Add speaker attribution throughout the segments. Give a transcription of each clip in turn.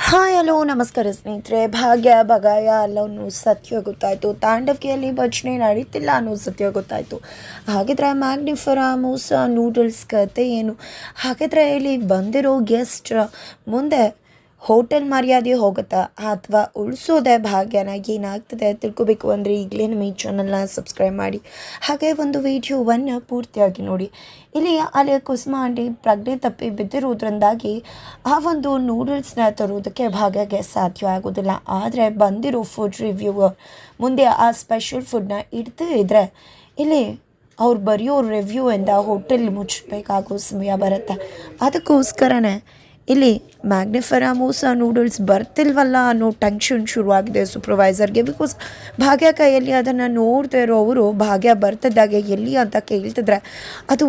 Speaker 1: Hi, hello, ನಮಸ್ಕಾರ ಸ್ನೇಹಿತರೆ. ಭಾಗ್ಯ ಭಗಾಯ ಅಲ್ಲವನು ಸತ್ಯ ಗೊತ್ತಾಯಿತು. ತಾಂಡವಿಕೆಯಲ್ಲಿ ಭಜನೆ ನಡೀತಿಲ್ಲ ಅನ್ನೋ ಸತ್ಯ ಗೊತ್ತಾಯಿತು. ಹಾಗಿದ್ರೆ ಮ್ಯಾಗ್ನಿಫರ ಮೂಸ ನೂಡಲ್ಸ್ ಕತೆ ಏನು? ಹಾಗಿದ್ರೆ ಇಲ್ಲಿ ಬಂದಿರೋ ಗೆಸ್ಟ್ ಮುಂದೆ ಹೋಟೆಲ್ ಮರ್ಯಾದೆ ಹೋಗುತ್ತಾ ಅಥವಾ ಉಳಿಸೋದೇ ಭಾಗ್ಯನ ಏನಾಗ್ತದೆ ತಿಳ್ಕೊಬೇಕು ಅಂದರೆ ಈಗಲೇ ನಮ್ಮ ಈ ಚಾನಲ್ನ ಸಬ್ಸ್ಕ್ರೈಬ್ ಮಾಡಿ. ಹಾಗೆ ಒಂದು ವಿಡಿಯೋವನ್ನು ಪೂರ್ತಿಯಾಗಿ ನೋಡಿ. ಇಲ್ಲಿ ಅಲ್ಲಿ ಕುಸುಮ ಆಂಟಿ ಪ್ರಜ್ಞೆ ತಪ್ಪಿ ಬಿದ್ದಿರೋದ್ರಿಂದಾಗಿ ಆ ಒಂದು ನೂಡಲ್ಸ್ನ ತರೋದಕ್ಕೆ ಭಾಗ್ಯಗೆ ಸಾಧ್ಯ ಆಗೋದಿಲ್ಲ ಆದರೆ ಬಂದಿರೋ ಫುಡ್ ರಿವ್ಯೂ ಮುಂದೆ ಆ ಸ್ಪೆಷಲ್ ಫುಡ್ನ ಇಡ್ತೇ ಇದ್ದರೆ ಇಲ್ಲಿ ಅವ್ರು ಬರೆಯೋ ರಿವ್ಯೂ ಇಂದ ಹೋಟೆಲ್ ಮುಚ್ಚಬೇಕಾಗೋ ಸಮಯ ಬರುತ್ತೆ. ಅದಕ್ಕೋಸ್ಕರನೇ ಇಲ್ಲಿ ಮ್ಯಾಗ್ನಿಫರಾ ಮೂಸ ನೂಡಲ್ಸ್ ಬರ್ತಿಲ್ವಲ್ಲ ಅನ್ನೋ ಟೆನ್ಷನ್ ಶುರುವಾಗಿದೆ ಸೂಪರ್ವೈಸರ್ಗೆ ಬಿಕಾಸ್ ಭಾಗ್ಯ ಕೈಯಲ್ಲಿ ಅದನ್ನು ನೋಡ್ತಾ ಇರೋ ಅವರು, ಭಾಗ್ಯ ಬರ್ತಿದ್ದಾಗೆ ಎಲ್ಲಿ ಅಂತ ಕೇಳ್ತಿದ್ರೆ ಅದು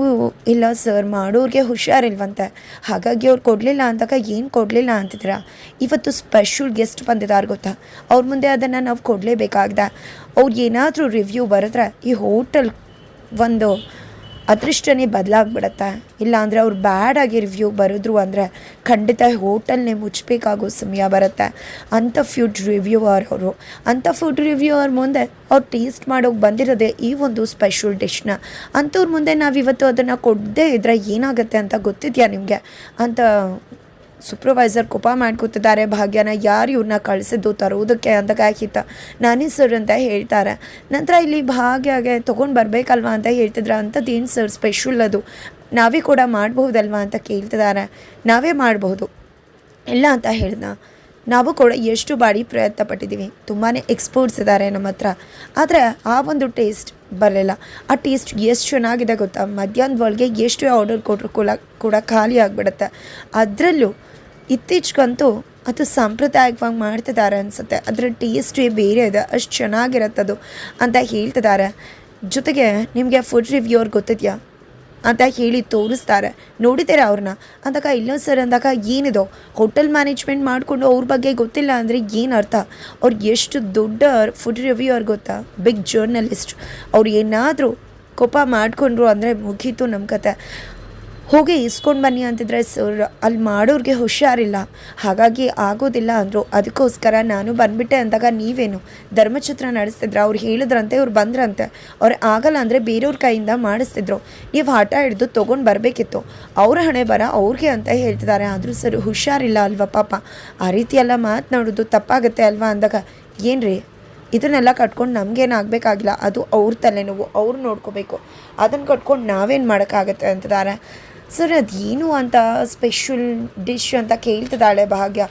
Speaker 1: ಇಲ್ಲ ಸರ್ ಮಾಡೋರಿಗೆ ಹುಷಾರಿಲ್ವಂತೆ. ಹಾಗಾಗಿ ಅವ್ರು ಕೊಡಲಿಲ್ಲ ಅಂದಾಗ ಏನು ಕೊಡಲಿಲ್ಲ ಅಂತಿದ್ರ ಇವತ್ತು ಸ್ಪೆಷಲ್ ಗೆಸ್ಟ್ ಬಂದಿದ್ದಾರೆ ಗೊತ್ತಾ? ಅವ್ರ ಮುಂದೆ ಅದನ್ನು ನಾವು ಕೊಡಲೇಬೇಕಾಗ್ದೆ. ಅವ್ರು ಏನಾದರೂ ರಿವ್ಯೂ ಬರೆದ್ರೆ ಈ ಹೋಟೆಲ್ ಒಂದು ಅದೃಷ್ಟನೇ ಬದಲಾಗ್ಬಿಡತ್ತೆ. ಇಲ್ಲಾಂದರೆ ಅವ್ರು ಬ್ಯಾಡಾಗಿ ರಿವ್ಯೂ ಬರೆದ್ರು ಅಂದರೆ ಖಂಡಿತ ಹೋಟೆಲ್ನೇ ಮುಚ್ಚಬೇಕಾಗೋ ಸಮಯ ಬರುತ್ತೆ. ಅಂಥ ಫುಡ್ ರಿವ್ಯೂವರ್ ಅವರು. ಅಂಥ ಫುಡ್ ರಿವ್ಯೂವರ್ ಮುಂದೆ ಅವ್ರು ಟೇಸ್ಟ್ ಮಾಡೋಕೆ ಬಂದಿರೋದೇ ಈ ಒಂದು ಸ್ಪೆಷಲ್ ಡಿಶ್ನ ಅಂಥವ್ರ ಮುಂದೆ ನಾವಿವತ್ತು ಅದನ್ನು ಕೊಡದೇ ಇದ್ದರೆ ಏನಾಗುತ್ತೆ ಅಂತ ಗೊತ್ತಿದೆಯಾ ನಿಮಗೆ? ಅಂತ ಸೂಪರ್ವೈಸರ್ ಕೋಪ ಮಾಡ್ಕೊತಿದ್ದಾರೆ. ಭಾಗ್ಯನ ಯಾರು ಇವ್ರನ್ನ ಕಳಿಸಿದ್ದು ತರೋದಕ್ಕೆ ಅಂತ ಕಾಯ್ಕಿತ್ತ ನಾನೇ ಸರ್ ಅಂತ ಹೇಳ್ತಾರೆ. ನಂತರ ಇಲ್ಲಿ ಭಾಗ್ಯಗೆ ತೊಗೊಂಡು ಬರಬೇಕಲ್ವಾ ಅಂತ ಹೇಳ್ತಿದ್ರ. ಅಂಥದ್ದೇನು ಸರ್ ಸ್ಪೆಷಲ್ ಅದು? ನಾವೇ ಕೂಡ ಮಾಡಬಹುದಲ್ವಾ ಅಂತ ಕೇಳ್ತಿದ್ದಾರೆ. ನಾವೇ ಮಾಡಬಹುದು. ಇಲ್ಲ ಅಂತ ಹೇಳ್ದ. ನಾವು ಕೂಡ ಎಷ್ಟು ಬಾರಿ ಪ್ರಯತ್ನ ಪಟ್ಟಿದ್ದೀವಿ ತುಂಬಾ ಎಕ್ಸ್ಪರ್ಟ್ಸ್ ಇದ್ದಾರೆ ನಮ್ಮ ಹತ್ರ. ಆದರೆ ಆ ಒಂದು ಟೇಸ್ಟ್ ಬರಲಿಲ್ಲ. ಆ ಟೇಸ್ಟ್ ಎಷ್ಟು ಚೆನ್ನಾಗಿದೆ ಗೊತ್ತಾ? ಮಧ್ಯಾಹ್ನದ ಒಳಗೆ ಎಷ್ಟು ಆರ್ಡರ್ ಕೊಟ್ಟರು ಕೂಡ ಕೂಡ ಖಾಲಿ ಆಗಿಬಿಡುತ್ತೆ. ಅದರಲ್ಲೂ ಇತ್ತೀಚೆಗಂತೂ ಅದು ಸಾಂಪ್ರದಾಯಿಕವಾಗಿ ಮಾಡ್ತಿದ್ದಾರೆ ಅನಿಸುತ್ತೆ. ಅದರ ಟೇಸ್ಟೇ ಬೇರೆ ಇದೆ. ಅಷ್ಟು ಚೆನ್ನಾಗಿರುತ್ತದು ಅಂತ ಹೇಳ್ತಿದ್ದಾರೆ. ಜೊತೆಗೆ ನಿಮಗೆ ಫುಡ್ ರಿವ್ಯೂರ್ ಗೊತ್ತಿದೆಯಾ? ಅಂತ ಹೇಳಿ ತೋರಿಸ್ತಾರೆ. ನೋಡಿದ್ದೀರಾ ಅವ್ರನ್ನ? ಅಂದಾಗ, ಇಲ್ಲ ಸರ್, ಅಂದಾಗ ಏನಿದೋ? ಹೋಟೆಲ್ ಮ್ಯಾನೇಜ್ಮೆಂಟ್ ಮಾಡಿಕೊಂಡು ಅವ್ರ ಬಗ್ಗೆ ಗೊತ್ತಿಲ್ಲ ಅಂದರೆ ಏನು ಅರ್ಥ? ಅವ್ರು ಎಷ್ಟು ದೊಡ್ಡ ಫುಡ್ ರಿವ್ಯೂ ಅವ್ರಿಗೆ ಗೊತ್ತಾ? ಬಿಗ್ ಜರ್ನಲಿಸ್ಟ್ ಅವ್ರು ಏನಾದರೂ ಕೋಪ ಮಾಡಿಕೊಂಡ್ರು ಅಂದರೆ ಮುಗೀತು ನಮ್ಮ ಕತೆ. ಹೋಗಿ ಇಸ್ಕೊಂಡು ಬನ್ನಿ ಅಂತಿದ್ರೆ ಸರ್, ಅಲ್ಲಿ ಮಾಡೋರಿಗೆ ಹುಷಾರಿಲ್ಲ. ಹಾಗಾಗಿ ಆಗೋದಿಲ್ಲ ಅಂದರು. ಅದಕ್ಕೋಸ್ಕರ ನಾನು ಬಂದುಬಿಟ್ಟೆ ಅಂದಾಗ ನೀವೇನು? ಧರ್ಮಚಿತ್ರ ನಡೆಸ್ತಿದ್ರೆ, ಅವ್ರು ಹೇಳಿದ್ರಂತೆ, ಇವ್ರು ಬಂದ್ರಂತೆ. ಅವ್ರು ಆಗಲ್ಲ ಅಂದರೆ ಬೇರೆಯವ್ರ ಕೈಯಿಂದ ಮಾಡಿಸ್ತಿದ್ರು. ನೀವು ಹಠ ಹಿಡಿದು ತೊಗೊಂಡು ಬರಬೇಕಿತ್ತು. ಅವ್ರ ಹಣೆ ಬರ ಅವ್ರಿಗೆ ಅಂತ ಹೇಳ್ತಿದ್ದಾರೆ. ಆದರೂ ಸರ್, ಹುಷಾರಿಲ್ಲ ಅಲ್ವಾ ಪಾಪ? ಆ ರೀತಿ ಎಲ್ಲ ಮಾತನಾಡೋದು ತಪ್ಪಾಗುತ್ತೆ ಅಲ್ವಾ ಅಂದಾಗ? ಏನು ಇದನ್ನೆಲ್ಲ ಕಟ್ಕೊಂಡು ನಮಗೇನಾಗಬೇಕಾಗಿಲ್ಲ ಅದು ಅವ್ರ ತಲೆನೋವು. ಅವ್ರು ನೋಡ್ಕೋಬೇಕು. ಅದನ್ನು ಕಟ್ಕೊಂಡು ನಾವೇನು ಮಾಡೋಕ್ಕಾಗತ್ತೆ ಅಂತಿದ್ದಾರೆ. ಸರ್ ಅದೇನು ಅಂತ ಸ್ಪೆಷಲ್ ಡಿಶ್ ಅಂತ ಕೇಳ್ತಿದ್ದಾಳೆ ಭಾಗ್ಯ.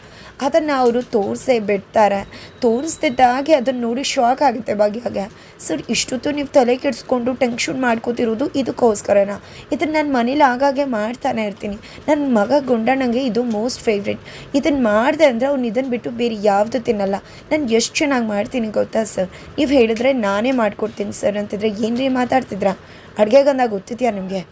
Speaker 1: ಅದನ್ನು ಅವರು ತೋರಿಸೇ ಬಿಡ್ತಾರೆ. ತೋರಿಸ್ತಿದ್ದಾಗೆ ಅದನ್ನು ನೋಡಿ ಶಾಕ್ ಆಗುತ್ತೆ ಭಾಗ್ಯಗೆ. ಸರ್, ಇಷ್ಟೊತ್ತು ನೀವು ತಲೆ ಕೆಡಿಸ್ಕೊಂಡು ಟೆನ್ಷನ್ ಮಾಡ್ಕೋತಿರೋದು ಇದಕ್ಕೋಸ್ಕರನ? ಇದನ್ನು ನಾನು ಮನೇಲಿ ಆಗಾಗೆ ಮಾಡ್ತಾನೆ ಇರ್ತೀನಿ. ನನ್ನ ಮಗ ಗುಂಡಣ್ಣಂಗೆ ಇದು ಮೋಸ್ಟ್ ಫೇವ್ರೆಟ್ ಇದನ್ನು ಮಾಡಿದೆ ಅಂದರೆ ಅವ್ನು ಇದನ್ನು ಬಿಟ್ಟು ಬೇರೆ ಯಾವುದು ತಿನ್ನಲ್ಲ. ನಾನು ಎಷ್ಟು ಚೆನ್ನಾಗಿ ಮಾಡ್ತೀನಿ ಗೊತ್ತಾ ಸರ್? ನೀವು ಹೇಳಿದ್ರೆ ನಾನೇ ಮಾಡ್ಕೊಡ್ತೀನಿ ಸರ್ ಅಂತಿದ್ರೆ ರೀ ಮಾತಾಡ್ತಿದ್ರಾ? ಅಡುಗೆಗಂದಾಗ ಗೊತ್ತಿದೆಯಾ ನಿಮಗೆ?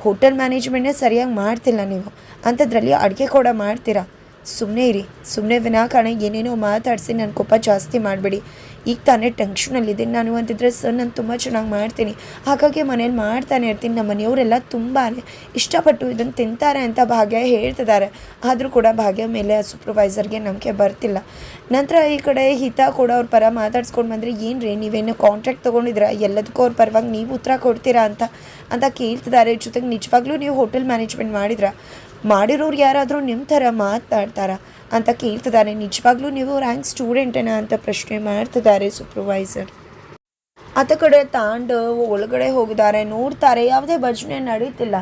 Speaker 1: ಹೋಟೆಲ್ ಮ್ಯಾನೇಜ್ಮೆಂಟ್ನೇ ಸರಿಯಾಗಿ ಮಾಡ್ತಿಲ್ಲ ನೀವು. ಅಂಥದ್ರಲ್ಲಿ ಅಡುಗೆ ಕೂಡ ಮಾಡ್ತೀರಾ? ಸುಮ್ಮನೆ ಇರಿ. ಸುಮ್ಮನೆ ವಿನಾಕಾರಣ ಏನೇನೋ ಮಾತಾಡಿಸಿ ನನ್ನ ಕೋಪ ಜಾಸ್ತಿ ಮಾಡಬೇಡಿ. ಈಗ ತಾನೇ ಟೆನ್ಷನಲ್ಲಿದ್ದೀನಿ ನಾನು ಅಂತಿದ್ರೆ, ಸರ್, ನಾನು ತುಂಬ ಚೆನ್ನಾಗಿ ಮಾಡ್ತೀನಿ. ಹಾಗಾಗಿ ಮನೇಲಿ ಮಾಡ್ತಾನೆ ಇರ್ತೀನಿ. ನಮ್ಮ ಮನೆಯವರೆಲ್ಲ ತುಂಬಾ ಇಷ್ಟಪಟ್ಟು ಇದನ್ನು ತಿಂತಾರೆ ಅಂತ ಭಾಗ್ಯ ಹೇಳ್ತಿದ್ದಾರೆ. ಆದರೂ ಕೂಡ ಭಾಗ್ಯ ಮೇಲೆ ಆ ಸೂಪರ್ವೈಸರ್ಗೆ ನಂಬಿಕೆ ಬರ್ತಿಲ್ಲ. ನಂತರ ಈ ಕಡೆ ಹಿತ ಕೂಡ ಅವ್ರ ಪರ ಮಾತಾಡ್ಸ್ಕೊಂಡು ಬಂದರೆ ಏನು ರೀ ನೀವೇನು ಕಾಂಟ್ರಾಕ್ಟ್ ತೊಗೊಂಡಿದ್ದೀರಾ? ಎಲ್ಲದಕ್ಕೂ ಅವ್ರ ಪರವಾಗಿ ನೀವು ಉತ್ತರ ಕೊಡ್ತೀರಾ ಅಂತ? ಅಂತ ಕೇಳ್ತಿದ್ದಾರೆ. ಜೊತೆಗೆ ನಿಜವಾಗ್ಲೂ ನೀವು ಹೋಟೆಲ್ ಮ್ಯಾನೇಜ್ಮೆಂಟ್ ಮಾಡಿದ್ರಾ? ಮಾಡಿರೋರು ಯಾರಾದರೂ ನಿಮ್ಮ ಥರ ಮಾತನಾಡ್ತಾರಾ ಅಂತ ಕೇಳ್ತಿದ್ದಾರೆ. ನಿಜವಾಗ್ಲೂ ನೀವು ರ್ಯಾಂಕ್ ಸ್ಟೂಡೆಂಟೇನಾ ಅಂತ ಪ್ರಶ್ನೆ ಮಾಡ್ತಿದ್ದಾರೆ ಸೂಪರ್ವೈಸರ್ ಆತ ಕಡೆ ತಾಂಡು ಒಳಗಡೆ ಹೋಗಿದ್ದಾರೆ. ನೋಡ್ತಾರೆ, ಯಾವುದೇ ಭಜನೆ ನಡೀತಿಲ್ಲ.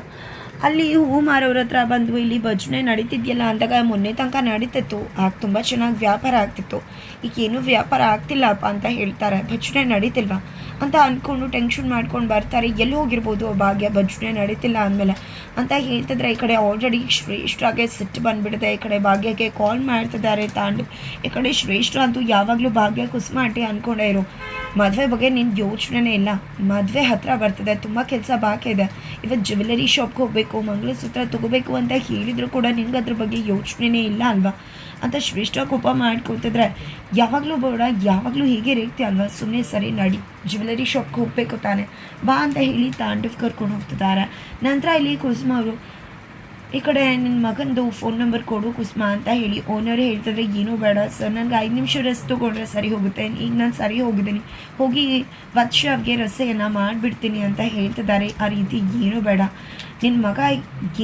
Speaker 1: ಅಲ್ಲಿ ಹೂ ಮಾರೋರ ಹತ್ರ ಬಂದು ಇಲ್ಲಿ ಭಜನೆ ನಡೀತಿದ್ಯಲ್ಲ, ಅಂದಾಗ ಮೊನ್ನೆ ತನಕ ನಡೀತಿತ್ತು. ಆಗ ತುಂಬ ಚೆನ್ನಾಗಿ ವ್ಯಾಪಾರ ಆಗ್ತಿತ್ತು. ಈಗ ಏನೂ ವ್ಯಾಪಾರ ಆಗ್ತಿಲ್ಲಪ್ಪ ಅಂತ ಹೇಳ್ತಾರೆ, ಭಜನೆ ನಡೀತಿಲ್ವಾ? ಅಂತ ಅಂದ್ಕೊಂಡು ಟೆನ್ಷನ್ ಮಾಡ್ಕೊಂಡು ಬರ್ತಾರೆ, ಎಲ್ಲಿ ಹೋಗಿರ್ಬೋದು ಭಾಗ್ಯ, ಭಜನೆ ನಡೀತಿಲ್ಲ ಅಂದಮೇಲೆ. ಅಂತ ಹೇಳ್ತಿದ್ರೆ ಈ ಕಡೆ ಆಲ್ರೆಡಿ ಶ್ರೇಷ್ಠಾಗೆ ಸಿಟ್ಟು ಬಂದ್ಬಿಡುತ್ತೆ ಈ ಕಡೆ ಭಾಗ್ಯಕ್ಕೆ ಕಾಲ್ ಮಾಡ್ತಿದ್ದಾರೆ, ತಾಂಡು ಈ ಕಡೆ ಶ್ರೇಷ್ಠ ಅಂತೂ ಯಾವಾಗಲೂ ಭಾಗ್ಯ ಕುಸ್ಮಾಟಿ ಅಂದ್ಕೊಂಡೇ ಇರು. ಮದುವೆ ಬಗ್ಗೆ ನಿನ್ನ ಯೋಚನೆನೇ ಇಲ್ಲ. ಮದುವೆ ಹತ್ರ ಬರ್ತದೆ, ತುಂಬ ಕೆಲಸ ಬಾಕಿ ಇದೆ. ಇವತ್ತು ಜ್ಯುವೆಲರಿ ಶಾಪ್ಗೆ ಹೋಗಬೇಕು, ಮಂಗಳಸೂತ್ರ ತಗೋಬೇಕು ಅಂತ ಹೇಳಿದ್ರು ಕೂಡ ನಿನ್ಗೆ ಅದ್ರ ಬಗ್ಗೆ ಯೋಚನೆನೇ ಇಲ್ಲ ಅಲ್ವಾ? ಅಂತ ಶ್ರೇಷ್ಠ ಕೋಪ ಮಾಡ್ಕೊತಿದ್ರೆ, ಯಾವಾಗಲೂ ಬೇಡ, ಯಾವಾಗಲೂ ಹೀಗೆ ರೀತಿ ಅಲ್ವಾ? ಸುಮ್ಮನೆ ಸರಿ ನಡಿ ಜ್ಯುವೆಲರಿ ಶಾಪ್ಗೆ ಹೋಗಬೇಕು ತಾನೆ. ಬಾ ಅಂತ ಹೇಳಿ ತಾಂಡವ್ ಕರ್ಕೊಂಡು ಹೋಗ್ತಿದ್ದಾರೆ ನಂತರ ಇಲ್ಲಿ ಕುಸುಮ ಅವರು ಈ ಕಡೆ ನಿನ್ನ ಮಗಂದು ಫೋನ್ ನಂಬರ್ ಕೊಡು ಕುಸ್ಮಾ ಅಂತ ಹೇಳಿ. ಓನರ್ ಹೇಳ್ತಿದ್ರೆ ಏನೂ ಬೇಡ ಸರ್ ನನಗೆ ಐದು ನಿಮಿಷ ರಸ್ ತೊಗೊಂಡ್ರೆ ಸರಿ ಹೋಗುತ್ತೆ. ಈಗ ನಾನು ಸರಿ ಹೋಗಿದ್ದೀನಿ. ಹೋಗಿ ವತ್ಸವ್ಗೆ ರಸೆಯನ್ನು ಮಾಡಿಬಿಡ್ತೀನಿ ಅಂತ ಹೇಳ್ತಿದ್ದಾರೆ. ಆ ರೀತಿ ಏನೂ ಬೇಡ. ನಿನ್ನ ಮಗ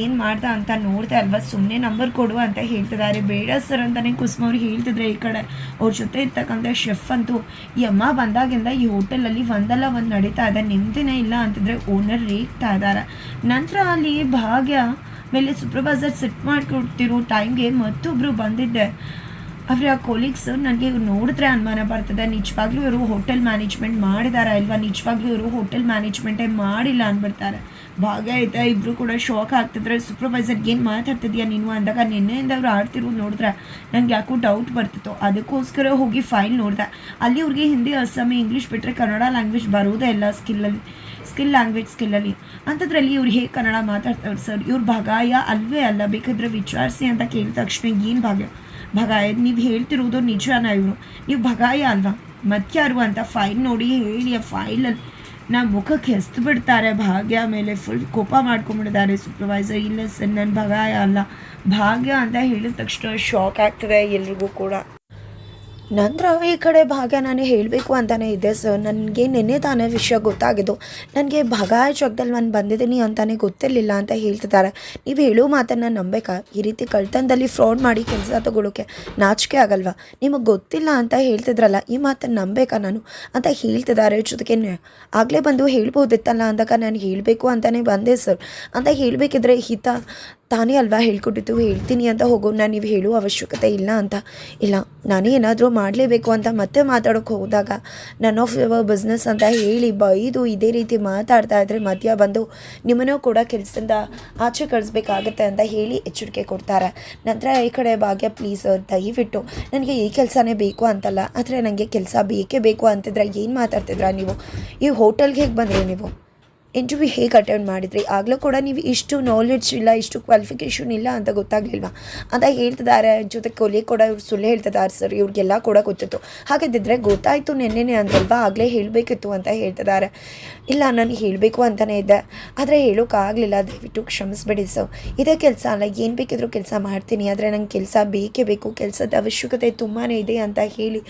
Speaker 1: ಏನು ಮಾಡ್ದ ಅಂತ ನೋಡ್ತಾ ಅಲ್ವಾ? ಸುಮ್ಮನೆ ನಂಬರ್ ಕೊಡು ಅಂತ ಹೇಳ್ತಿದ್ದಾರೆ. ಬೇಡ ಸರ್ ಅಂತಲೇ ಕುಸ್ಮ ಅವ್ರು ಹೇಳ್ತಿದ್ರೆ ಈ ಕಡೆ. ಅವ್ರ ಜೊತೆ ಇರ್ತಕ್ಕಂಥ ಶೆಫ್ ಅಂತೂ, ಈ ಅಮ್ಮ ಬಂದಾಗಿಂದ ಈ ಹೋಟೆಲಲ್ಲಿ ಒಂದಲ್ಲ ಒಂದು ನಡೀತಾ ಇದೆ. ನಿಮ್ದಿನೇ ಇಲ್ಲ ಅಂತಿದ್ರೆ ಓನರ್ ರೇಗ್ತಾ ಇದ್ದಾರೆ. ನಂತರ ಅಲ್ಲಿ ಭಾಗ್ಯ ಮೇಲೆ ಸೂಪರ್ವೈಸರ್ ಸೆಟ್ ಮಾಡ್ಕೊಡ್ತಿರೋ ಟೈಮ್ಗೆ ಮತ್ತೊಬ್ಬರು ಬಂದಿದ್ದೆ ಅವರ ಕೊಲೀಗ್ಸ್ ನನಗೆ ನೋಡಿದ್ರೆ ಅನುಮಾನ ಬರ್ತದೆ. ನಿಜವಾಗ್ಲೂ ಇವರು ಹೋಟೆಲ್ ಮ್ಯಾನೇಜ್ಮೆಂಟ್ ಮಾಡಿದಾರ ಇಲ್ವಾ? ನಿಜವಾಗ್ಲೂ ಇವರು ಹೋಟೆಲ್ ಮ್ಯಾನೇಜ್ಮೆಂಟೇ ಮಾಡಿಲ್ಲ ಅಂದ್ಬಿಡ್ತಾರೆ ಭಾಗ ಆಯ್ತಾ ಇಬ್ಬರು ಕೂಡ ಶಾಕ್ ಆಗ್ತಿದ್ರೆ. ಸೂಪರ್ವೈಸರ್ಗೆ ಏನು ಮಾತಾಡ್ತಿದ್ಯಾ ನೀನು ಅಂದಾಗ ನಿನ್ನೆಯಿಂದ ಅವ್ರು ಆಡ್ತಿರೋದು ನೋಡಿದ್ರೆ ನನಗೆ ಯಾಕೋ ಡೌಟ್ ಬರ್ತಿತ್ತು. ಅದಕ್ಕೋಸ್ಕರ ಹೋಗಿ ಫೈಲ್ ನೋಡಿದೆ. ಅಲ್ಲಿ ಅವ್ರಿಗೆ ಹಿಂದಿ, ಅಸ್ಸಾಮಿ ಇಂಗ್ಲೀಷ್ ಬಿಟ್ಟರೆ ಕನ್ನಡ ಲ್ಯಾಂಗ್ವೇಜ್ ಬರೋದೇ ಇಲ್ಲ ಸ್ಕಿಲ್ಲಲ್ಲಿ ಸ್ಕಿಲ್ ಲ್ಯಾಂಗ್ವೇಜ್ ಸ್ಕಿಲ್ಲಲ್ಲಿ ಅಂಥದ್ರಲ್ಲಿ ಇವ್ರು ಹೇಗೆ ಕನ್ನಡ ಮಾತಾಡ್ತಾರೆ ಸರ್ ಇವ್ರ ಭಗಾಯ ಅಲ್ವೇ ಅಲ್ಲ? ಬೇಕಾದ್ರೆ ವಿಚಾರಿಸಿ ಅಂತ ಕೇಳಿದ ತಕ್ಷಣ ಏನು ಭಾಗ್ಯ? ಭಗಾಯ, ನೀವು ಹೇಳ್ತಿರೋದು ನಿಜಾನ ಇವರು. ನೀವು ಭಗಾಯ ಅಲ್ವಾ? ಮತ್ಯಾರು ಅಂತ ಫೈಲ್ ನೋಡಿ ಹೇಳಿ ಆ ಫೈಲಲ್ಲಿ ನಾ ಮುಖಕ್ಕೆ ಹೆಸ್ತು ಬಿಡ್ತಾರೆ ಭಾಗ್ಯ ಮೇಲೆ. ಫುಲ್ ಕೋಪ ಮಾಡ್ಕೊಂಡ್ಬಿಡ್ತಾರೆ ಸೂಪರ್ವೈಸರ್ ಇಲ್ಲ ಸರ್ ನನ್ನ ಭಗಾಯ ಅಲ್ಲ. ಭಾಗ್ಯ ಅಂತ ಹೇಳಿದ ತಕ್ಷಣ ಶಾಕ್ ಆಗ್ತದೆ ಎಲ್ರಿಗೂ ಕೂಡ. ನಂತರ ಈ ಕಡೆ ಭಾಗ್ಯ ನಾನು ಹೇಳಬೇಕು ಅಂತಲೇ ಇದೆ ಸರ್ ನನಗೆ ನಿನ್ನೆ ತಾನೇ ವಿಷಯ ಗೊತ್ತಾಗಿದ್ದು. ನನಗೆ ಭಾಗ್ಯ ಜಾಗದಲ್ಲಿ ನಾನು ಬಂದಿದ್ದೀನಿ ಅಂತಲೇ ಗೊತ್ತಿರಲಿಲ್ಲ ಅಂತ ಹೇಳ್ತಿದ್ದಾರೆ. ನೀವು ಹೇಳೋ ಮಾತನ್ನು ನಂಬೇಕಾ? ಈ ರೀತಿ ಕಳ್ತನದಲ್ಲಿ ಫ್ರಾಡ್ ಮಾಡಿ ಕೆಲಸ ತಗೊಳ್ಳೋಕೆ ನಾಚಿಕೆ ಆಗಲ್ವಾ? ನಿಮಗೆ ಗೊತ್ತಿಲ್ಲ ಅಂತ ಹೇಳ್ತಿದ್ರಲ್ಲ, ಈ ಮಾತನ್ನು ನಂಬೇಕಾ ನಾನು? ಅಂತ ಹೇಳ್ತಿದ್ದಾರೆ ಜೊತೆಗೆ ಆಗಲೇ ಬಂದು ಹೇಳ್ಬೋದಿತ್ತಲ್ಲ ಅಂದಾಗ ನಾನು ಹೇಳಬೇಕು ಅಂತಲೇ ಬಂದೆ ಸರ್ ಅಂತ ಹೇಳಬೇಕಿದ್ರೆ ಹಿತ ತಾನೇ ಅಲ್ವಾ ಹೇಳ್ಕೊಟ್ಟಿತ್ತು ಹೇಳ್ತೀನಿ ಅಂತ ಹೋಗೋಣ ನೀವು ಹೇಳುವ ಅವಶ್ಯಕತೆ ಇಲ್ಲ ಅಂತ. ಇಲ್ಲ, ನಾನೇ ಏನಾದರೂ ಮಾಡಲೇಬೇಕು ಅಂತ ಮತ್ತೆ ಮಾತಾಡೋಕೆ ಹೋದಾಗ ನನ್ ಆಫ್ ಯುವರ್ ಬಿಸ್ನೆಸ್ ಅಂತ ಹೇಳಿ ಬೈದು ಇದೇ ರೀತಿ ಮಾತಾಡ್ತಾ ಇದ್ರೆ ಮಧ್ಯ ಬಂದು ನಿಮ್ಮನ್ನೂ ಕೂಡ ಕೆಲಸದಿಂದ ಆಚೆ ಕಳಿಸ್ಬೇಕಾಗತ್ತೆ ಅಂತ ಹೇಳಿ ಎಚ್ಚರಿಕೆ ಕೊಡ್ತಾರೆ. ನಂತರ ಈ ಕಡೆ ಭಾಗ್ಯ ಪ್ಲೀಸ್ ದಯವಿಟ್ಟು ನನಗೆ ಈ ಕೆಲಸನೇ ಬೇಕು ಅಂತಲ್ಲ. ಆದರೆ ನನಗೆ ಕೆಲಸ ಬೇಕೇ ಬೇಕು ಅಂತಿದ್ರೆ ಏನು ಮಾತಾಡ್ತಿದ್ರ ನೀವು? ಈ ಹೋಟೆಲ್ಗೆ ಹೇಗೆ ಬಂದ್ರಿ ನೀವು? ಇಂಟರ್ವ್ಯೂ ಹೇಗೆ ಅಟೆಂಡ್ ಮಾಡಿದ್ರಿ? ಆಗಲೂ ಕೂಡ ನೀವು ಇಷ್ಟು ನಾಲೆಡ್ಜ್ ಇಲ್ಲ, ಇಷ್ಟು ಕ್ವಾಲಿಫಿಕೇಷನ್ ಇಲ್ಲ ಅಂತ ಗೊತ್ತಾಗಲಿಲ್ವಾ? ಅಂತ ಹೇಳ್ತಿದ್ದಾರೆ. ಜೊತೆ ಕೊಲೆ ಕೂಡ ಇವ್ರು ಸುಳ್ಳು ಹೇಳ್ತಿದ್ದಾರೆ ಸರ್ ಇವ್ರಿಗೆಲ್ಲ ಕೂಡ ಗೊತ್ತಿತ್ತು. ಹಾಗಾದಿದ್ರೆ ಗೊತ್ತಾಯಿತು ನೆನ್ನೆನೇ ಅಂದಲ್ವಾ ಆಗಲೇ ಹೇಳಬೇಕಿತ್ತು ಅಂತ ಹೇಳ್ತಿದ್ದಾರೆ. ಇಲ್ಲ, ನಾನು ಹೇಳಬೇಕು ಅಂತಲೇ ಇದ್ದೆ. ಆದರೆ ಹೇಳೋಕ್ಕಾಗಲಿಲ್ಲ ದಯವಿಟ್ಟು ಕ್ಷಮಿಸ್ಬಿಡಿ ಸರ್ ಇದೇ ಕೆಲಸ ಅಲ್ಲ. ಏನು ಬೇಕಿದ್ರೂ ಕೆಲಸ ಮಾಡ್ತೀನಿ. ಆದರೆ ನಂಗೆ ಕೆಲಸ ಬೇಕೇ ಬೇಕು. ಕೆಲಸದ ಅವಶ್ಯಕತೆ ತುಂಬಾ ಇದೆ ಅಂತ ಹೇಳಿ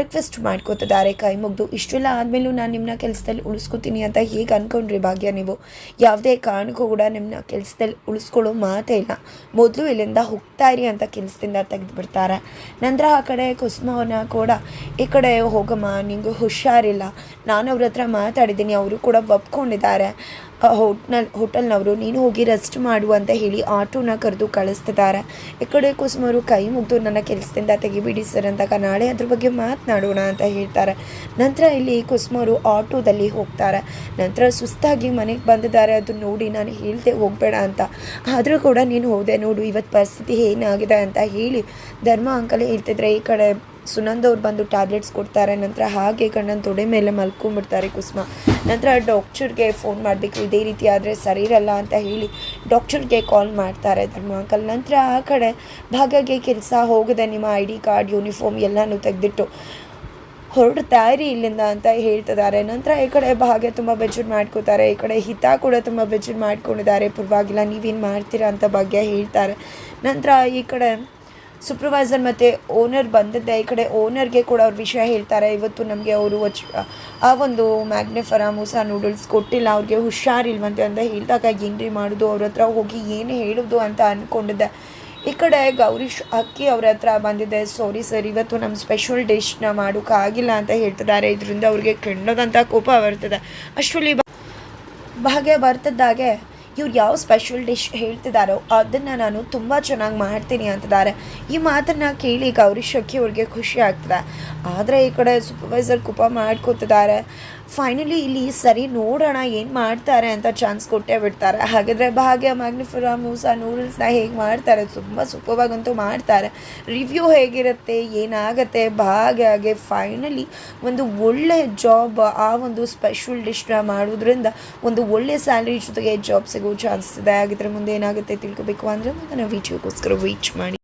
Speaker 1: ರಿಕ್ವೆಸ್ಟ್ ಮಾಡ್ಕೋತಿದ್ದಾರೆ. ಕೈ ಮುಗಿದು, ಇಷ್ಟೆಲ್ಲ ಆದಮೇಲೂ ನಾನು ನಿಮ್ಮನ್ನ ಕೆಲಸದಲ್ಲಿ ಉಳಿಸ್ಕೊತೀನಿ ಅಂತ ಹೇಗೆ ಅಂದ್ಕೊಂಡ್ರಿ ಭಾಗ್ಯ ನೀವು. ಯಾವುದೇ ಕಾರಣಕ್ಕೂ ಕೂಡ ನಿಮ್ಮನ್ನ ಕೆಲಸದಲ್ಲಿ ಉಳಿಸ್ಕೊಳ್ಳೋ ಮಾತೇ ಇಲ್ಲ. ಮೊದಲು ಇಲ್ಲಿಂದ ಹೋಗ್ತಾ ಇರಿ ಅಂತ ಕೆಲಸದಿಂದ ತೆಗೆದು ಬಿಡ್ತಾರೆ ನಂತರ ಆ ಕಡೆ ಕುಸುಮವನ್ನ ಕೂಡ, ಈ ಕಡೆ ಹೋಗಮ್ಮ, ನಿಂಗೆ ಹುಷಾರಿಲ್ಲ. ನಾನು ಅವ್ರ ಹತ್ರ ಮಾತಾಡಿದ್ದೀನಿ, ಅವರು ಕೂಡ ಒಪ್ಕೊಂಡಿದ್ದಾರೆ ಹೋಟ್ನಲ್, ಹೋಟೆಲ್ನವರು, ನೀನು ಹೋಗಿ ರೆಸ್ಟ್ ಮಾಡು ಅಂತ ಹೇಳಿ ಆಟೋನ ಕರೆದು ಕಳಿಸ್ತಿದ್ದಾರೆ ಈ ಕಡೆ ಕುಸುಮರು ಕೈ ಮುಗಿದು ನನ್ನ ಕೆಲಸದಿಂದ ತೆಗಿಬಿಡಿ ಸರ್ ಅಂದಾಗ ನಾಳೆ ಅದ್ರ ಬಗ್ಗೆ ಮಾತನಾಡೋಣ ಅಂತ ಹೇಳ್ತಾರೆ. ನಂತರ ಇಲ್ಲಿ ಕುಸುಮರು ಆಟೋದಲ್ಲಿ ಹೋಗ್ತಾರೆ. ನಂತರ ಸುಸ್ತಾಗಿ ಮನೆಗೆ ಬಂದಿದ್ದಾರೆ. ಅದು ನೋಡಿ ನಾನು ಹೇಳ್ದೆ ಹೋಗಬೇಡ ಅಂತ. ಆದರೂ ಕೂಡ ನೀನು ಹೋದೆ ನೋಡು ಇವತ್ತು ಪರಿಸ್ಥಿತಿ ಏನಾಗಿದೆ ಅಂತ ಹೇಳಿ ಧರ್ಮ ಅಂಕಲೇ ಹೇಳ್ತಿದ್ರೆ ಈ ಕಡೆ ಸುನಂದ್ ಅವ್ರು ಬಂದು ಟ್ಯಾಬ್ಲೆಟ್ಸ್ ಕೊಡ್ತಾರೆ, ನಂತರ ಹಾಗೆ ಕಣ್ಣನ ತೊಡೆ ಮೇಲೆ ಮಲ್ಕೊಂಡ್ಬಿಡ್ತಾರೆ ಕುಸುಮ. ನಂತರ ಡಾಕ್ಟರ್ಗೆ ಫೋನ್ ಮಾಡಬೇಕು, ಇದೇ ರೀತಿ ಆದರೆ ಸರಿ ಇರಲ್ಲ ಅಂತ ಹೇಳಿ ಡಾಕ್ಟರ್ಗೆ ಕಾಲ್ ಮಾಡ್ತಾರೆ ಧರ್ಮ ಅಂಕಲ್. ನಂತರ ಆ ಕಡೆ ಭಾಗಗೆ ಕೆಲಸ ಹೋಗದೆ, ನಿಮ್ಮ ಐ ಡಿ ಕಾರ್ಡ್, ಯೂನಿಫಾರ್ಮ್ ಎಲ್ಲನೂ ತೆಗೆದಿಟ್ಟು ಹೊರಡ್ತಾ ಇರಿ ಇಲ್ಲಿಂದ ಅಂತ ಹೇಳ್ತಿದ್ದಾರೆ. ನಂತರ ಈ ಕಡೆ ಭಾಗ್ಯ ತುಂಬ ಬೆಚ್ಚರ್ ಮಾಡ್ಕೋತಾರೆ, ಈ ಕಡೆ ಹಿತ ಕೂಡ ತುಂಬ ಬೆಚ್ಚರ್ ಮಾಡ್ಕೊಂಡಿದ್ದಾರೆ, ಪರವಾಗಿಲ್ಲ, ನೀವೇನು ಮಾಡ್ತೀರಾ ಅಂತ ಭಾಗ್ಯ ಹೇಳ್ತಾರೆ. ನಂತರ ಈ ಕಡೆ ಸೂಪರ್ವೈಸರ್ ಮತ್ತು ಓನರ್ ಬಂದಿದ್ದೆ. ಈ ಕಡೆ ಓನರ್ಗೆ ಕೂಡ ಅವ್ರ ವಿಷಯ ಹೇಳ್ತಾರೆ. ಇವತ್ತು ನಮಗೆ ಅವರು ಆ ಒಂದು ಮ್ಯಾಗ್ನೆಫರ ಮೂಸ ನೂಡಲ್ಸ್ ಕೊಟ್ಟಿಲ್ಲ. ಅವ್ರಿಗೆ ಹುಷಾರಿಲ್ವಂತೆ ಅಂತ ಹೇಳಿದಾಗ ಏನ್ರಿ ಮಾಡೋದು, ಅವ್ರ ಹತ್ರ ಹೋಗಿ ಏನು ಹೇಳೋದು ಅಂತ ಅಂದ್ಕೊಂಡಿದ್ದೆ ಈ ಕಡೆ ಗೌರೀಶ್ ಅಕ್ಕಿ ಅವ್ರ ಹತ್ರ ಬಂದಿದೆ. ಸಾರಿ ಸರ್ ಇವತ್ತು ನಮ್ಮ ಸ್ಪೆಷಲ್ ಡಿಶ್ನ ಮಾಡೋಕ್ಕಾಗಿಲ್ಲ ಅಂತ ಹೇಳ್ತಿದ್ದಾರೆ. ಇದರಿಂದ ಅವ್ರಿಗೆ ಕೆಣ್ಣದಂಥ ಕೋಪ ಬರ್ತದೆ. ಅಷ್ಟರಲ್ಲಿ ಭಾಗ್ಯ ಬರ್ತಿದ್ದಾಗೆ ಇವ್ರು ಯಾವ ಸ್ಪೆಷಲ್ ಡಿಶ್ ಹೇಳ್ತಿದ್ದಾರೋ ಅದನ್ನು ನಾನು ತುಂಬ ಚೆನ್ನಾಗಿ ಮಾಡ್ತೀನಿ ಅಂತಿದ್ದಾರೆ. ಈ ಮಾತನ್ನು ಕೇಳಿ ಗೌರಿ ಶಕ್ಕಿ ಅವ್ರಿಗೆ ಖುಷಿ ಆಗ್ತದೆ. ಆದರೆ ಈ ಕಡೆ ಸೂಪರ್ವೈಸರ್ ಕುಪ ಮಾಡ್ಕೋತಿದ್ದಾರೆ. ಫೈನಲಿ ಇಲ್ಲಿ ಸರಿ ನೋಡೋಣ ಏನು ಮಾಡ್ತಾರೆ ಅಂತ ಚಾನ್ಸ್ ಕೊಟ್ಟೇ ಬಿಡ್ತಾರೆ. ಹಾಗಾದರೆ ಭಾಗ್ಯ ಮ್ಯಾಗ್ನಿಫಿರಾ ಮೂಸ ನೂಡಲ್ಸ್ನ ಹೇಗೆ ಮಾಡ್ತಾರೆ? ತುಂಬ ಸೂಪರ್ವಾಗಂತೂ ಮಾಡ್ತಾರೆ. ರಿವ್ಯೂ ಹೇಗಿರುತ್ತೆ? ಏನಾಗುತ್ತೆ? ಭಾಗ್ಯಗೆ ಫೈನಲಿ ಒಂದು ಒಳ್ಳೆ ಜಾಬ್ ಆ ಒಂದು ಸ್ಪೆಷಲ್ ಡಿಶ್ನ ಮಾಡೋದ್ರಿಂದ ಒಂದು ಒಳ್ಳೆ ಸ್ಯಾಲ್ರಿ ಜೊತೆಗೆ ಜಾಬ್ ಸಿಗೋ ಚಾನ್ಸ್ ಇದೆ. ಹಾಗಿದ್ರೆ ಮುಂದೆ ಏನಾಗುತ್ತೆ ತಿಳ್ಕೊಬೇಕು ಅಂದರೆ ನಾವು ವಿಡಿಯೋಗೋಸ್ಕರ ವೀಚ್ ಮಾಡಿ.